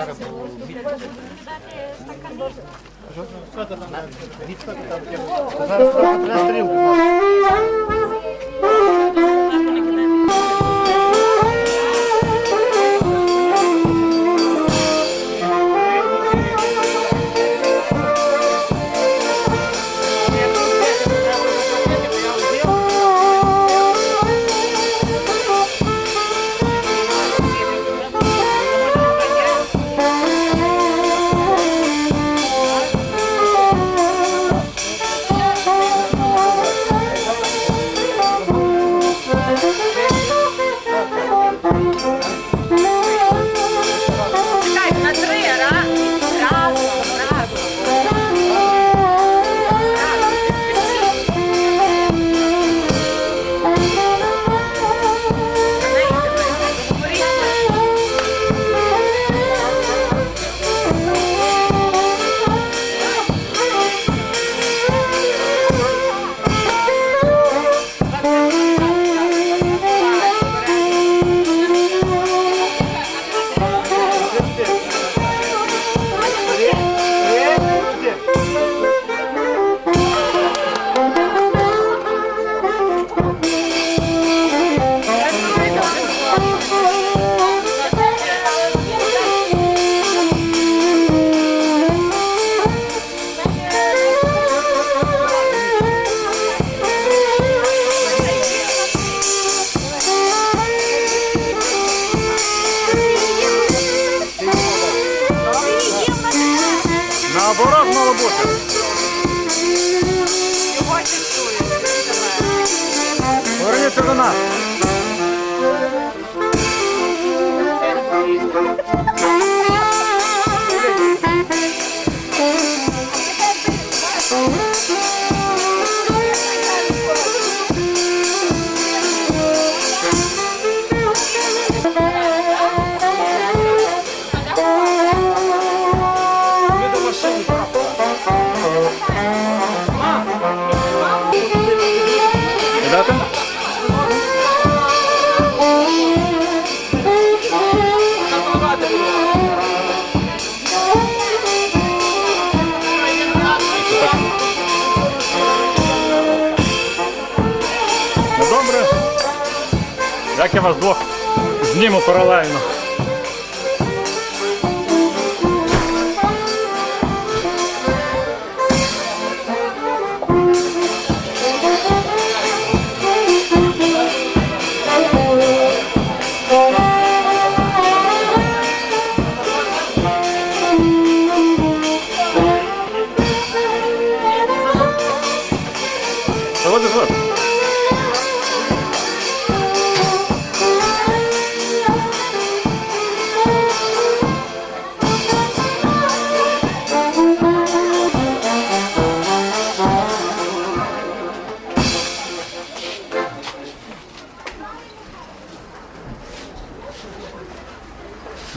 зараз було Зараз треба стрілку. Наоборот, мало бути. Його. Поверніться до нас. Як я вас двох зніму паралельно.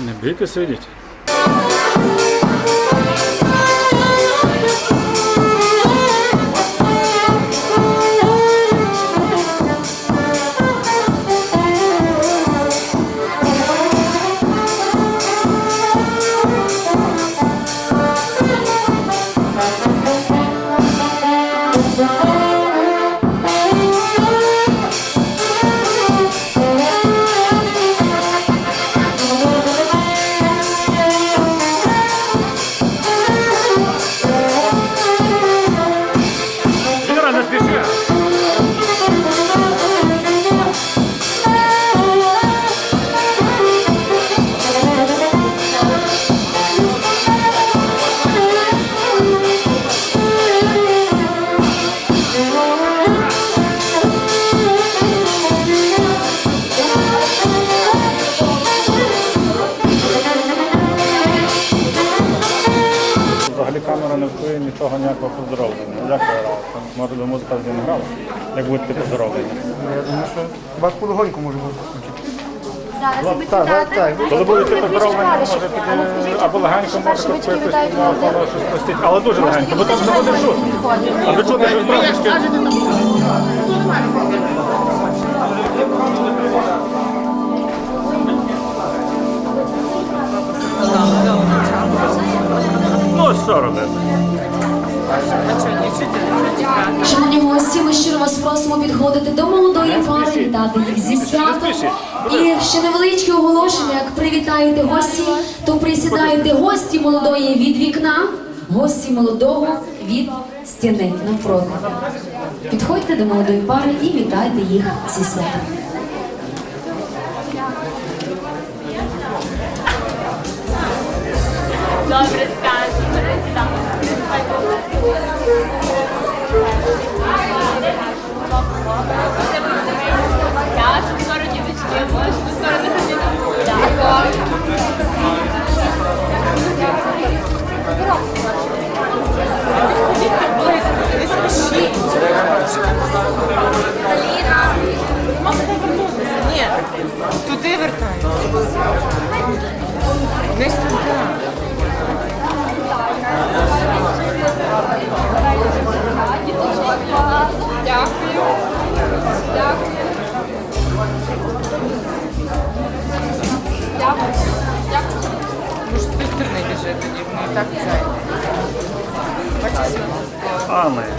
Не бійтеся, йдіть. Не ніякого поздоровлення. Як ви грали? Може би музика з не грала? Як будете поздоровлені? Я думаю, що вас полегоньку може бути. Зараз так, так. Коли будете поздоровлені, може піти або легенько, може купити батьки щось, ну, простіть. Але дуже легенько, бо там не буде чути. Виходять. Аби чути, що трошечки. Добре. що робити? Шановні гості, ми щиро вас просимо підходити до молодої пари, вітати їх зі святом. І ще невеличке оголошення, як привітаєте гості, то присідайте гості молодої від вікна, гості молодого від стіни навпроти. Підходьте до молодої пари і вітайте їх зі святом. Добре, Ні, туди вертають. Не сюди. Може, з тієї сторони біжи тоді, так? Пане.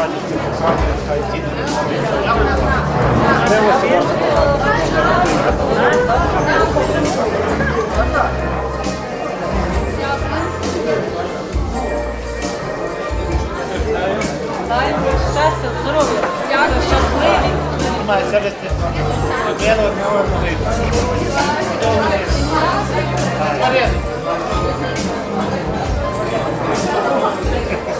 Дай щастя, здоров'я. Щасливі. Знімай, сядете. Я не можу Марія. Ви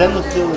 Це носили.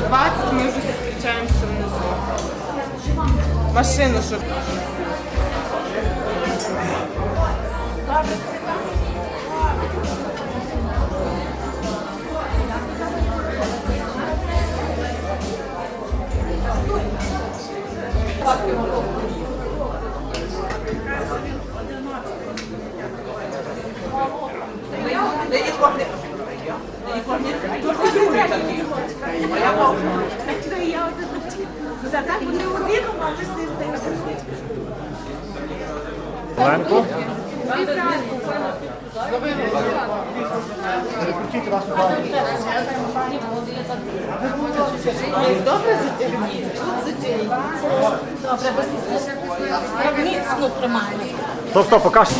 За 20 ми вже зустрічаємося внизу. Машину, щоб Thank Перекрутіть два. добре затягніть. Міцно тримаємо. Стоп, стоп, покажи.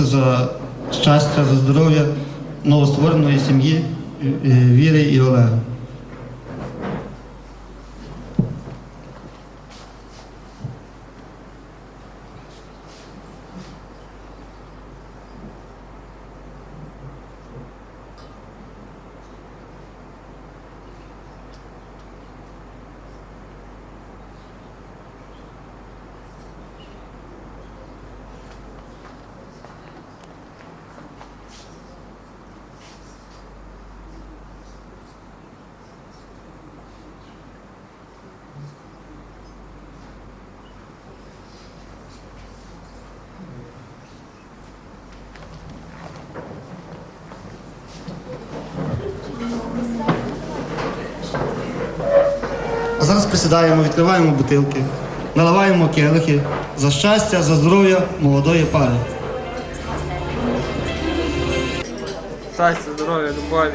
Ми за щастя, за здоров'я новоствореної сім'ї е, е, Віри і Олега. А зараз присідаємо, відкриваємо бутилки, наливаємо келихи за щастя, за здоров'я молодої пари. Щастя, здоров'я, любові.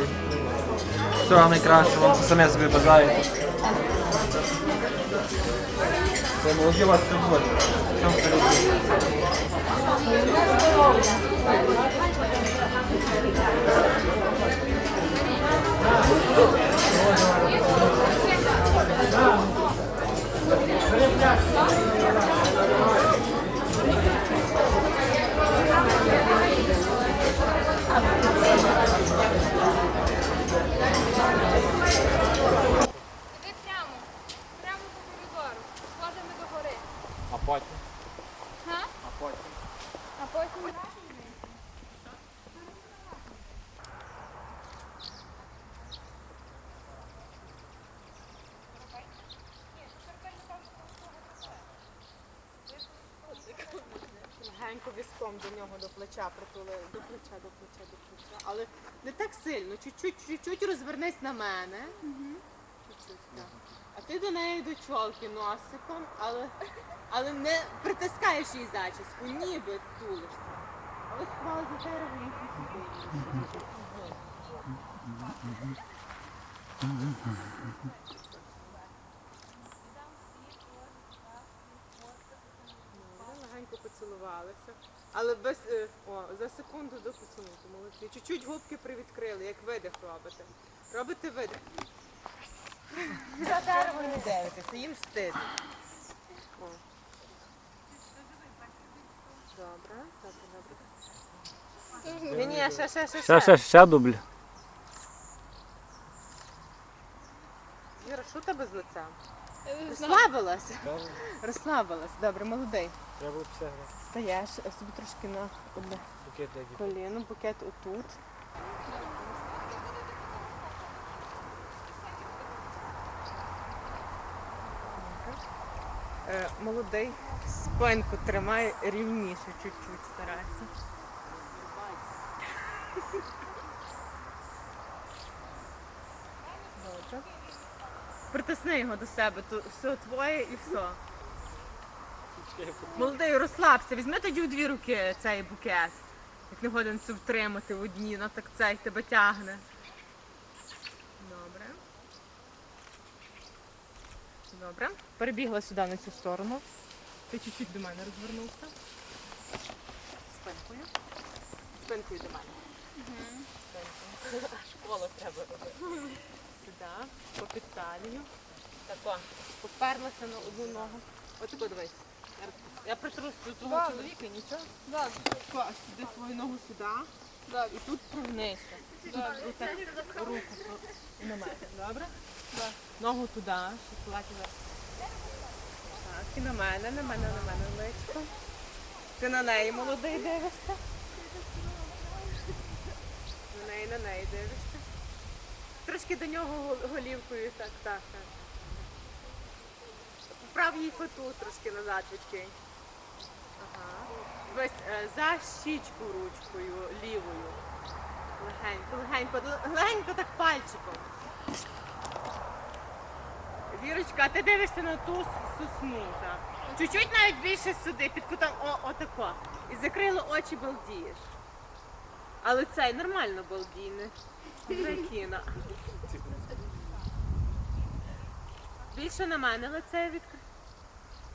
Всього найкращого, вам що самі собі. Це молоді вас турботи. Що Легенько візком до нього до плеча притули, до плеча, до плеча, до плеча. Але не так сильно, чуть-чуть, чуть-чуть розвернись на мене. Чуть-чуть, так. А ти до неї до чолки носиком, але, але не притискаєш її зачіску, ніби тулишся. Але сховала за дерево і сидить. Легенько поцілувалися. Але без е, о, за секунду до поцілунку, молодці. Чуть-чуть губки привідкрили, як видих робите. Робите видих. За дерево не дивитеся, їм стид. О. Добре, добре, добре. Ні, ні, ще, ще, ще, Ще, ще, ще дубль. Віра, що у тебе з лицем? Розслабилася? Розслабилась. Добре, молодий. Треба було все грати. Стаєш е, собі трошки на одне Букет коліно, букет отут. Е, Молодий спинку тримає рівніше, чуть-чуть старайся. Добре. Притисни його до себе, то все твоє і все. Молодий, розслабся, візьми тоді у дві руки цей букет. Як не годен це втримати в одні, ну так цей тебе тягне. Добре. Добре. Перебігла сюди на цю сторону. Ти чуть-чуть до мене розвернувся. Спинкою. Спинкою до мене. Спинкою. Школу треба робити. Сюди, по підталію. Тако. Поперлася на одну ногу. Отако дивись. Я- Я притру того чоловіка, нічого. Добре. Клас, сюди свою ногу сюди. Добре. І тут прогнися. Тут отак руку про- на мене. Добре? Ногу туди, щоб платіда. Так, і на мене, на мене, на мене личко. Ти на неї молодий дивишся. На неї, на неї дивишся. Трошки до нього голівкою, так, так, так. Поправ їй фату трошки назад відкинь. Ага. Дивись, е, за щічку ручкою лівою. Легенько, легенько, легенько так пальчиком. Вірочка, а ти дивишся на ту сосну, так? Чуть-чуть навіть більше сюди, під кутом о, отако. І закрили очі, балдієш. Але цей нормально балдійне. Вже. Більше на мене лице відкрив.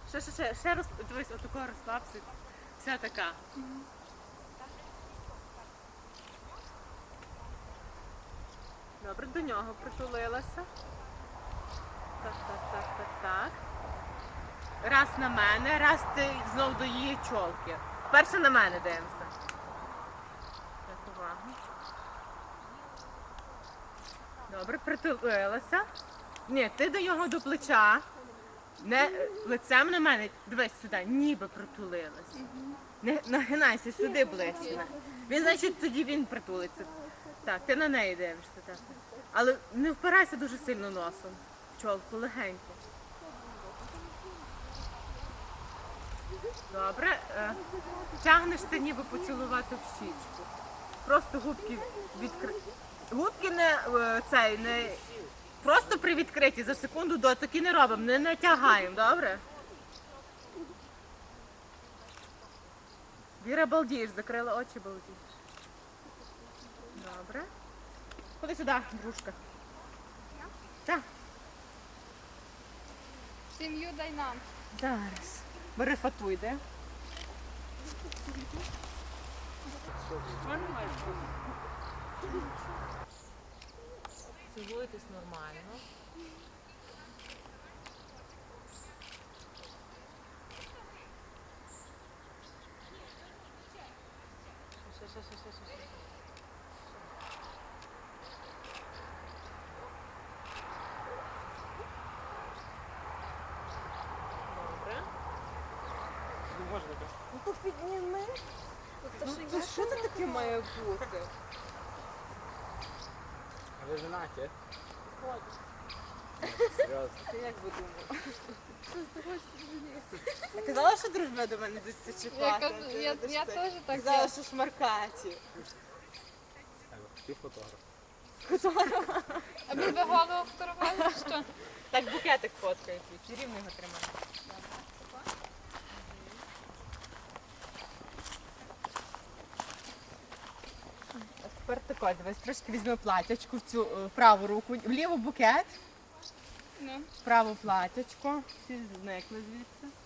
Ще, ще, ще, ще роз... дивись, отако розслабся. Вся така. Добре, до нього притулилася. Так, так, так, так, так. Раз на мене, раз ти знов до її чолки. Перше на мене дивимося. Так, увага. Добре, притулилася. Ні, ти до нього до плеча. Не лицем на мене, дивись сюди, ніби притулилась. Не нагинайся сюди ближче. Він, значить, тоді він притулиться. Так, ти на неї дивишся, так. Але не впирайся дуже сильно носом. В чолку, легенько. Добре. Е, тягнешся ніби поцілувати в щічку. Просто губки відкри... Губки не е, цей, не. Просто привідкриті за секунду до такі не робимо, не натягаємо, добре? Віра балдієш, закрила очі, балдієш. Добре. Ходи сюди, дружка. Так, Сім'ю дай нам. зараз. Бери фату йде. Цілуйтесь нормально. Ще, ще, ще, ще. Добре. Ну то підніми. Ну то що це таке має бути? Ви женаті? Ти як би думав? Я казала, що дружба до мене десь Я, чіпати. я, я теж так. Казала, що шмаркаті. Ти фотограф. Аби ви голову фотографували, що? Так букетик фоткають, чи рівно його тримати. Тепер тако, дивись, трошки візьми платячку в цю е, в праву руку, вліву букет, Ну. в праву платячко. Всі зникли звідси.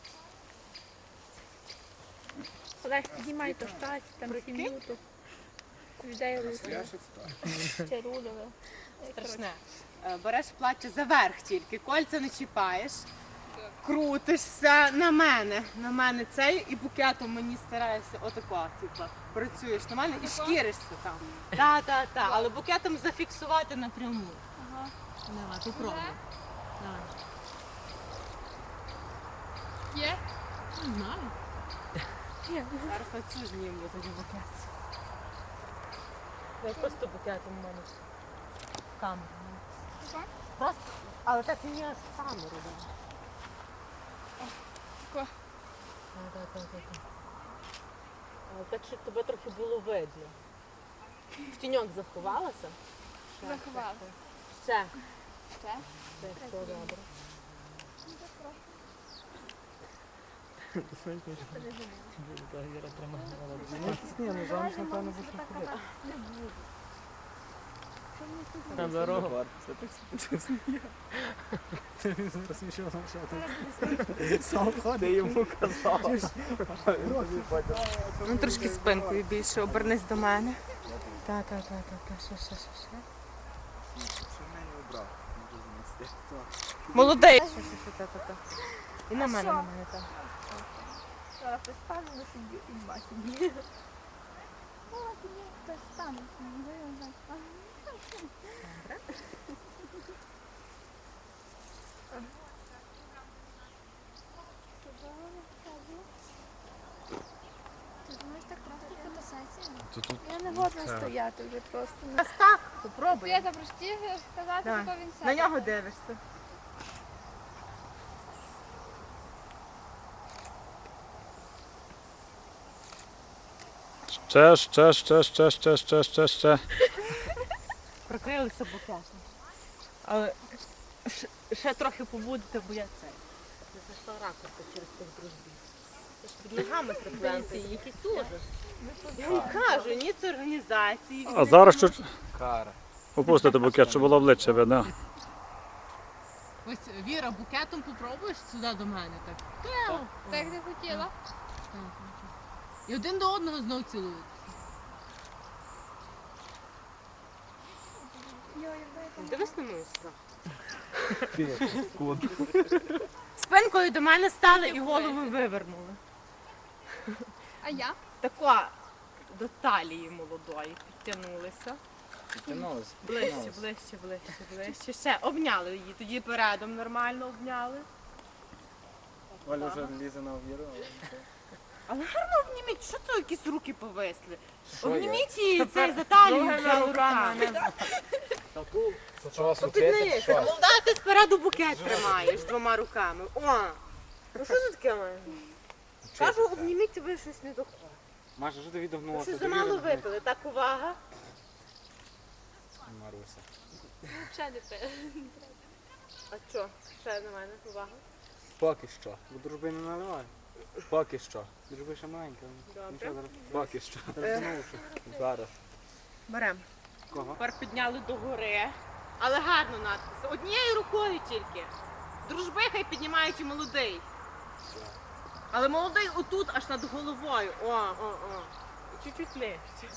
Олег, піднімай то штать, там Прикинь? сім'ю, то людей. Ще рулили. Страшне. Е, Береш плаття заверх тільки, кольця не чіпаєш, крутишся на мене. На мене цей і букетом мені стараєшся отако, типу, працюєш на мене і шкіришся там. Так, так, так. Але букетом зафіксувати напряму. Ага. Давай, попробуй. Давай. Є? Не знаю. Зараз на цю зніму тоді букет. Я просто букетом у мене. Камеру. Просто, але так мені аж камеру да. Тако. Так, щоб тебе трохи було видно. В тіньок заховалася? Ще, Заховалася. Ще, Ще? ще, все добре. Ні, ну заміж, напевно, будеш не ходити. Там дорога. Це так Це він розсмішив, що ти сам ходить. Ти йому казав. Ну, трошки спинкою більше, обернись до мене. Так, так, так, так, так, ще, ще, ще, ще. Молодий. Ще, ще, ще, так, так, так. І на мене, на мене, так. Зараз на сім'ю і сім'ї. О, ні, хтось стане. Ти думаєш, так просто фотосесія? Я не годна стояти вже просто. Ось так, попробуй. Свята, прості сказати, Давай. він На нього дивишся. Ще, ще, ще, ще, ще, ще, ще, ще. Прикрилися букетом. Але ще, ще трохи побудете, бо я цей. ракурси через тих дружбів. Це ж Під ногами стрипленти, якийсь ужас. Я вам кажу, ні це організації. А зараз що Кара. опустити букет, щоб було обличчя видно. Ось Віра, букетом попробуєш сюди до мене так. Так не хотіла. І один до одного знов цілують. Дивись на мою страху. Спинкою до мене стали і голову вивернули. А я? Тако до талії молодої підтягнулися. Підтягнулися. Ближче, ближче, ближче, ближче. Ще обняли її. Тоді передом нормально обняли. Валя вже лізе на віру. Але гарно обніміть, що це якісь руки повисли? Обніміть її цей за талію руками. Що вас Піднися. Молода, ти спереду букет тримаєш двома руками. О! Ну що це таке має? Кажу, обніміть, ви щось не доходить. Маша, що ти Ви відогнулася? щось замало випили. Так, увага. Маруся. Ще не пила. А що? Ще на мене, увага. Поки що. Бо дружби не наливаю. Поки що. Дружби ще маленька. Добре. Нічого зараз. Поки що. Зараз. Берем. Кого? Тепер підняли до гори. Але гарно надпис. Однією рукою тільки. Дружби хай піднімають і молодий. Але молодий отут аж над головою. О, о, о. І Чуть-чуть нижче.